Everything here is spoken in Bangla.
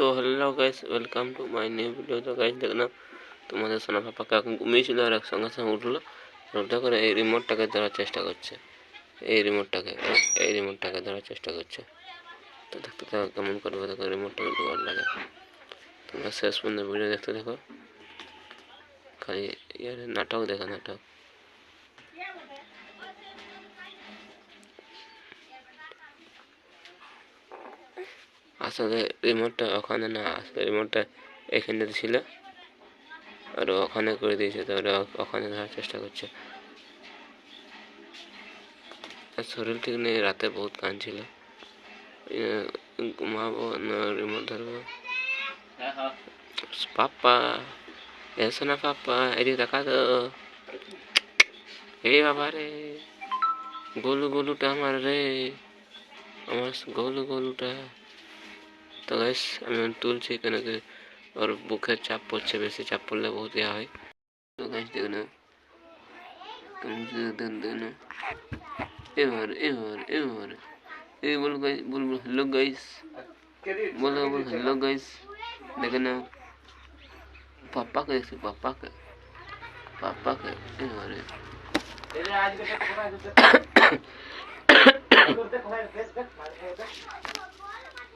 তো hello guys welcome to my new video তো গাইস দেখলাম তোমাদের সোনা পাপাকে এখন ঘুমিয়েছিল আর এক সঙ্গে সঙ্গে উঠল উঠে করে এই রিমোটটাকে ধরার চেষ্টা করছে এই রিমোটটাকে এই রিমোটটাকে ধরার চেষ্টা করছে তো দেখতে থাকো কেমন করবে দেখো রিমোটটাকে জোগাড় লাগে তোমরা শেষ পর্যন্ত ভিডিও দেখতে দেখো খালি ইয়ার নাটক দেখো নাটক আসলে রিমোটটা ওখানে না আসলে রিমোটটা এখানে ছিল আর ওখানে করে দিয়েছে, তো ওরা ওখানে ধরার চেষ্টা করছে। শরীর ঠিক নেই, রাতে বহুত কাঁদছিল ঘুমাবো না রিমোট ধরবো। পাপ্পা এসো না পাপ্পা এদিকে দেখা তো। এই বাবা রে, গোলু গোলুটা আমার রে। আমার গোলু গোলুটা। তো গাইস আমি এখন তুলছি কেন কি ওর বুকের চাপ পড়ছে বেশি চাপ পড়লে বহুত ইয়া হয় তো গাইস দেখে নাও কেমন কি দেন দেন এবার এবার এবার এই বল গাইস বল বল হ্যালো গাইস বলো বল হ্যালো গাইস দেখে নাও পাপ্পাকে দেখছি পাপ্পাকে পাপ্পাকে এবারে